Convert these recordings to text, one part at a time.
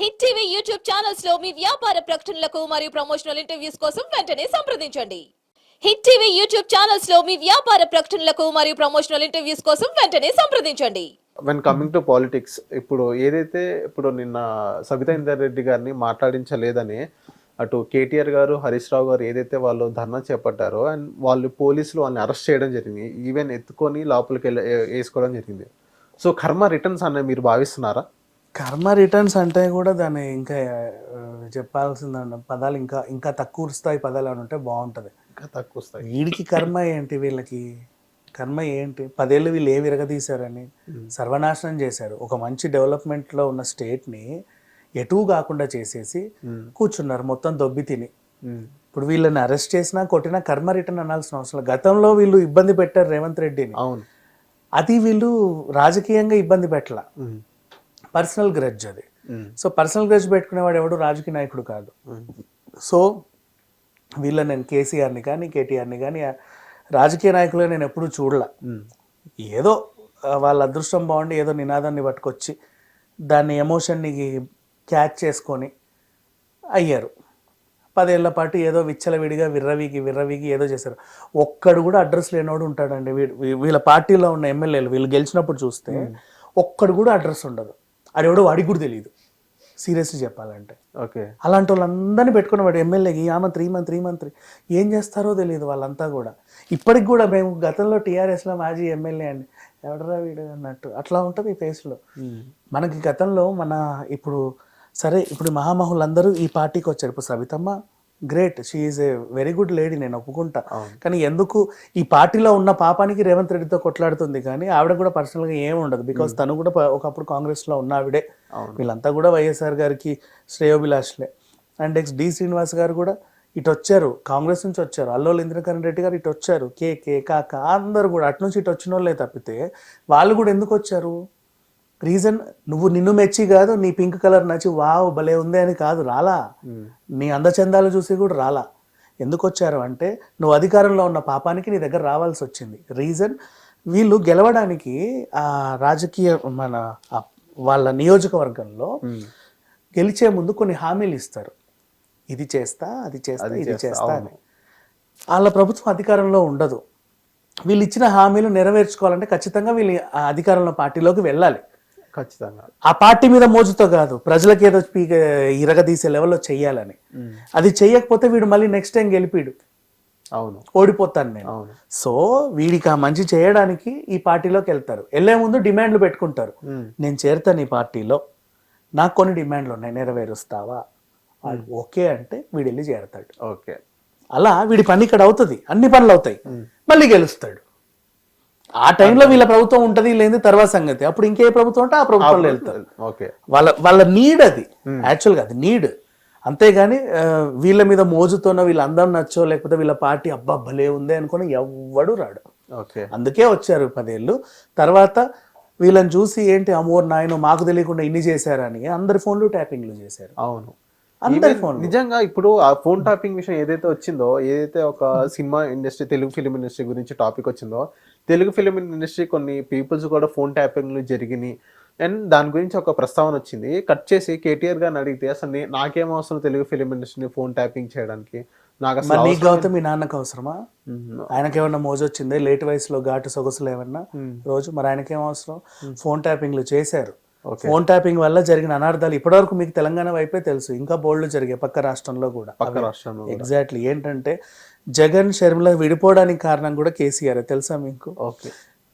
Hit TV YouTube ఛానల్స్లో మీ వ్యాపార ప్రకటనలకు మరియు ప్రమోషనల్ ఇంటర్వ్యూస్ కోసం వెంటనే సంప్రదించండి. హిట్ టీవీ యూట్యూబ్ ఛానల్స్లో మీ వ్యాపార ప్రకటనలకు మరియు ప్రమోషనల్ ఇంటర్వ్యూస్ కోసం వెంటనే సంప్రదించండి. వెన్ కమింగ్ టు పాలిటిక్స్ ఇప్పుడు ఏదైతే ఇప్పుడు నిన్న సబితా ఇందర్ రెడ్డి గారిని మాట్లాడించలేదని అటు కేటీఆర్ గారు హరీష్ రావు గారు ఏదైతే వాళ్ళు ధర్నా చేపట్టారో అండ్ వాళ్ళు పోలీసులు వాళ్ళని అరెస్ట్ చేయడం జరిగింది. ఈవెన్ ఎత్తుకొని లోపలికి వెళ్ళి వేసుకోవడం జరిగింది. సో కర్మ రిటర్న్స్ అనే మీరు భావిస్తున్నారా? కర్మ రిటర్న్స్ అంటే కూడా దాన్ని ఇంకా ఆ, చెప్పాల్సిన పదాలు ఇంకా ఇంకా తక్కువ స్థాయి పదాలు అని ఉంటే బాగుంటుంది. ఇంకా తక్కువ వస్తాయి. వీడికి కర్మ ఏంటి వీళ్ళకి? కర్మ ఏంటి? పదేళ్ళు వీళ్ళు ఏ విరగదీశారని సర్వనాశనం చేశారు. ఒక మంచి డెవలప్మెంట్లో ఉన్న స్టేట్ని ఎటూ కాకుండా చేసేసి కూర్చున్నారు. మొత్తం దొబ్బి తిని. ఇప్పుడు వీళ్ళని అరెస్ట్ చేసినా కొట్టినా కర్మ రిటర్న్ అనాల్సిన అవసరం. గతంలో వీళ్ళు ఇబ్బంది పెట్టారు రేవంత్ రెడ్డిని. అవును. అది వీళ్ళు రాజకీయంగా ఇబ్బంది పెట్టాల. పర్సనల్ గ్రడ్జ్ అది. సో పర్సనల్ గ్రడ్జ్ పెట్టుకునేవాడు ఎవడు? రాజకీయ నాయకుడు కాదు. సో వీళ్ళ నేను కేసీఆర్ని కానీ కేటీఆర్ని కానీ రాజకీయ నాయకులు నేను ఎప్పుడూ చూడలా. ఏదో వాళ్ళ అదృష్టం బాగుండి ఏదో నినాదాన్ని పట్టుకొచ్చి దాన్ని ఎమోషన్ని క్యాచ్ చేసుకొని అయ్యారు. పదేళ్ళ పాటు ఏదో విచ్చలవిడిగా విర్రవీగి విర్రవీగి ఏదో చేశారు. ఒక్కడు కూడా అడ్రస్ లేనోడు ఉంటాడండి. వీళ్ళ పార్టీలో ఉన్న ఎమ్మెల్యేలు వీళ్ళు గెలిచినప్పుడు చూస్తే ఒక్కడు కూడా అడ్రస్ ఉండదు. అది ఎవడో వాడికి కూడా తెలియదు సీరియస్లీ చెప్పాలంటే. ఓకే. అలాంటి వాళ్ళందరినీ పెట్టుకుని వాడు ఎమ్మెల్యేకి ఆ మంత్రి ఈ మంత్రి ఈ మంత్రి. ఏం చేస్తారో తెలియదు వాళ్ళంతా కూడా. ఇప్పటికి కూడా మేము గతంలో టీఆర్ఎస్లో మాజీ ఎమ్మెల్యే అండి. ఎవడరా వీడు అన్నట్టు. అట్లా ఉంటుంది ఫేస్లో. మనకి గతంలో మన ఇప్పుడు సరే ఇప్పుడు మహామహులందరూ ఈ పార్టీకి వచ్చారు. ఇప్పుడు Savitamma great she's a very good lady నేను ఒప్పుకుంటా. కానీ ఎందుకు ఈ పార్టీలో ఉన్న పాపానికి రేవంత్ రెడ్డితో కొట్లాడుతుంది? కానీ ఆవిడ కూడా పర్సనల్గా ఏం ఉండదు. బికాస్ తను కూడా ఒకప్పుడు కాంగ్రెస్లో ఉన్న ఆవిడే వీళ్ళంతా కూడా వైఎస్ఆర్ గారికి శ్రేయోభిలాష్లే. అండ్ నెక్స్ట్ డి శ్రీనివాస్ గారు కూడా ఇటు వచ్చారు కాంగ్రెస్ నుంచి వచ్చారు. అల్లోలు ఇంద్రకరణ్ రెడ్డి గారు ఇటు వచ్చారు కే కే కాక అందరు కూడా. అటు నుంచి ఇటు వచ్చిన వాళ్ళే తప్పితే వాళ్ళు కూడా ఎందుకు వచ్చారు? రీజన్ నువ్వు నిన్ను మెచ్చి కాదు నీ పింక్ కలర్ నచ్చి వావ్ భలే ఉంది అని కాదు రాలా. నీ అందచందాలు చూసి కూడా రాలా. ఎందుకు వచ్చారు అంటే నువ్వు అధికారంలో ఉన్న పాపానికి నీ దగ్గర రావాల్సి వచ్చింది. రీజన్ వీళ్ళు గెలవడానికి ఆ రాజకీయ మన వాళ్ళ నియోజకవర్గంలో గెలిచే ముందు కొన్ని హామీలు ఇస్తారు. ఇది చేస్తా అది చేస్తా ఇది చేస్తా అని. వాళ్ళ ప్రభుత్వం అధికారంలో ఉండదు. వీళ్ళు ఇచ్చిన హామీలు నెరవేర్చుకోవాలంటే ఖచ్చితంగా వీళ్ళు అధికారంలో పార్టీలోకి వెళ్ళాలి. ఖచ్చితంగా. ఆ పార్టీ మీద మోజుతో కాదు ప్రజలకు ఏదో పీక ఇరగదీసే లెవెల్లో చెయ్యాలని. అది చెయ్యకపోతే వీడు మళ్ళీ నెక్స్ట్ టైం గెలిపిడు. అవును. ఓడిపోతాను నేను. అవును. సో వీడికి ఆ మంచి చేయడానికి ఈ పార్టీలోకి వెళ్తారు. వెళ్ళే ముందు డిమాండ్లు పెట్టుకుంటారు. నేను చేరుతాను ఈ పార్టీలో. నాకు కొన్ని డిమాండ్లు ఉన్నాయి. నెరవేరుస్తావా? ఓకే అంటే వీడు వెళ్ళి చేరతాడు. ఓకే. అలా వీడి పని ఇక్కడ అవుతుంది. అన్ని పనులు అవుతాయి. మళ్ళీ గెలుస్తాడు. ఆ టైంలో వీళ్ళ ప్రభుత్వం ఉంటది లేని తర్వాత సంగతి. అప్పుడు ఇంకే ప్రభుత్వం ఉంటే ఆ ప్రభుత్వంలో వెళ్తారు ఓకే. వాళ్ళ వాళ్ళ నీడ్ అది. యాక్చువల్గా అది నీడ్ అంతేగాని వీళ్ళ మీద మోజుతోనో వీళ్ళ అందం నచ్చో లేకపోతే వీళ్ళ పార్టీ అబ్బా భలే ఉంది అనుకుని ఎవ్వడు రాడు. ఓకే. అందుకే వచ్చారు పదేళ్ళు. తర్వాత వీళ్ళని చూసి ఏంటి అమోర్ నాయన మాకు తెలియకుండా ఇన్ని చేశారని అందరి ఫోన్లు ట్యాపింగ్లు చేశారు. అవును. అందరి ఫోన్లు. నిజంగా ఇప్పుడు ఆ ఫోన్ టాపింగ్ విషయం ఏదైతే వచ్చిందో ఏదైతే ఒక cinema industry Telugu film industry గురించి టాపిక్ వచ్చిందో తెలుగు ఫిలిం ఇండస్ట్రీ కొన్ని పీపుల్స్ కూడా ఫోన్ ట్యాపింగ్లు జరిగినాయి. అండ్ దాని గురించి ఒక ప్రస్తావన వచ్చింది. కట్ చేసి కేటీఆర్ గారిని అడిగితే అసలు నాకేం అవసరం తెలుగు ఫిలిం ఇండస్ట్రీని ఫోన్ ట్యాపింగ్ చేయడానికి? నాకు అసలు నీకు కాకపోతే మీ నాన్నకు అవసరమా. ఆయనకి ఏమన్నా మోజు వచ్చిందే? లేట్ వయసులో ఘాటు సొగసులు ఏమన్నా? రోజు మరి ఆయనకి అవసరం? ఫోన్ ట్యాపింగ్లు చేశారు. ఫోన్ ట్యాపింగ్ వల్ల జరిగిన అనార్థాలు ఇప్పటివరకు మీకు తెలంగాణ వైపే తెలుసు. ఇంకా బోల్డ్ జరిగాయి పక్క రాష్ట్రంలో కూడా. పక్క రాష్ట్రంలో ఎగ్జాక్ట్లీ ఏంటంటే జగన్ షర్మిల విడిపోవడానికి కారణం కూడా కేసీఆర్ తెలుసా మీకు? ఓకే.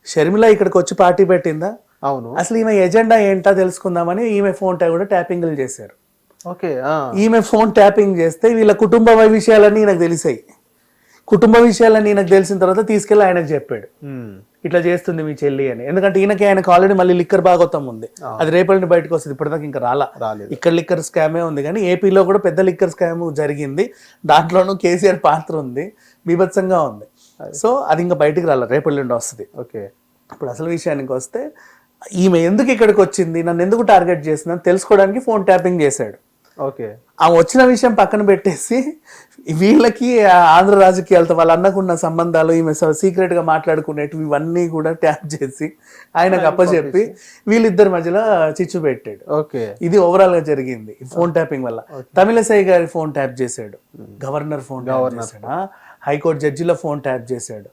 షర్మిల ఇక్కడికి వచ్చి పార్టీ పెట్టిందా? అవును. అసలు ఈమె ఎజెండా ఏంటో తెలుసుకుందామని ఈమె ఫోన్ ట్యాగ్ కూడా ట్యాపింగ్లు చేశారు. ఓకే ఈమె ఫోన్ ట్యాపింగ్ చేస్తే వీళ్ళ కుటుంబ విషయాలన్నీ నాకు తెలిసాయి. కుటుంబ విషయాలన్నీ నాకు తెలిసిన తర్వాత తీసుకెళ్ళి ఆయనకు చెప్పాడు. ఇట్లా చేస్తుంది మీ చెల్లి అని. ఎందుకంటే ఈయనకి ఆయనకు ఆల్రెడీ మళ్ళీ లిక్కర్ భాగవతం ఉంది. అది రేపటి బయటకు వస్తుంది. ఇప్పటిదాకా ఇంకా రాలా. రాలేదు. ఇక్కడ లిక్కర్ స్కామే ఉంది కానీ ఏపీలో కూడా పెద్ద లిక్కర్ స్కామ్ జరిగింది. దాంట్లోనూ కేసీఆర్ పాత్ర ఉంది. బీభత్సంగా ఉంది. సో అది ఇంకా బయటికి రాలే. రేపటి నుండి వస్తుంది. ఓకే. ఇప్పుడు అసలు విషయానికి వస్తే ఈమె ఎందుకు ఇక్కడికి వచ్చింది? నన్ను ఎందుకు టార్గెట్ చేసిందని తెలుసుకోవడానికి ఫోన్ ట్యాపింగ్ చేశాడు. ఓకే. ఆ వచ్చిన విషయం పక్కన పెట్టేసి వీళ్ళకి ఆంధ్ర రాజకీయాలతో వాళ్ళ అన్నకున్న సంబంధాలు ఈమె సీక్రెట్గా మాట్లాడుకునేటివి ఇవన్నీ కూడా ట్యాప్ చేసి ఆయనకు అప్పచెప్పి వీళ్ళిద్దరి మధ్యలో చిచ్చు పెట్టాడు. ఓకే. ఇది ఓవరాల్గా జరిగింది ఫోన్ ట్యాపింగ్ వల్ల. తమిళసై గారి ఫోన్ ట్యాప్ చేశాడు. గవర్నర్ ఫోన్ ఆ, హైకోర్టు జడ్జిల ఫోన్ ట్యాప్ చేశాడు.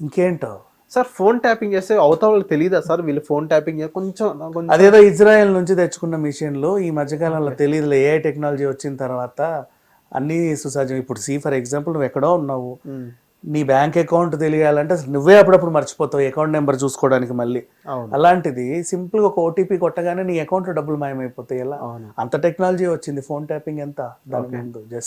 ఇంకేంటో? సార్ ఫోన్ ట్యాపింగ్ చేస్తే అవతల వాళ్ళకి తెలియదా సార్? వీళ్ళు ఫోన్ ట్యాపింగ్ కొంచెం అదేదో ఇజ్రాయెల్ నుంచి తెచ్చుకున్న మిషన్లు ఈ మధ్యకాలంలో తెలియదులే ఏ టెక్నాలజీ వచ్చిన తర్వాత అన్ని సుసహజం ఇప్పుడు సి ఫర్ ఎగ్జాంపుల్ నువ్వు ఎక్కడో ఉన్నావు. నీ బ్యాంక్ అకౌంట్ తెలియాలంటే నువ్వే అప్పుడప్పుడు మర్చిపోతావు అకౌంట్ నెంబర్ చూసుకోవడానికి మళ్ళీ. అలాంటిది సింపుల్గా ఒక ఓటీపీ కొట్టగానే నీ అకౌంట్ డబ్బులు మాయమైపోతాయి ఎలా. అంత టెక్నాలజీ వచ్చింది ఫోన్ ట్యాపింగ్ ఎంత? దాని ముందు జస్ట్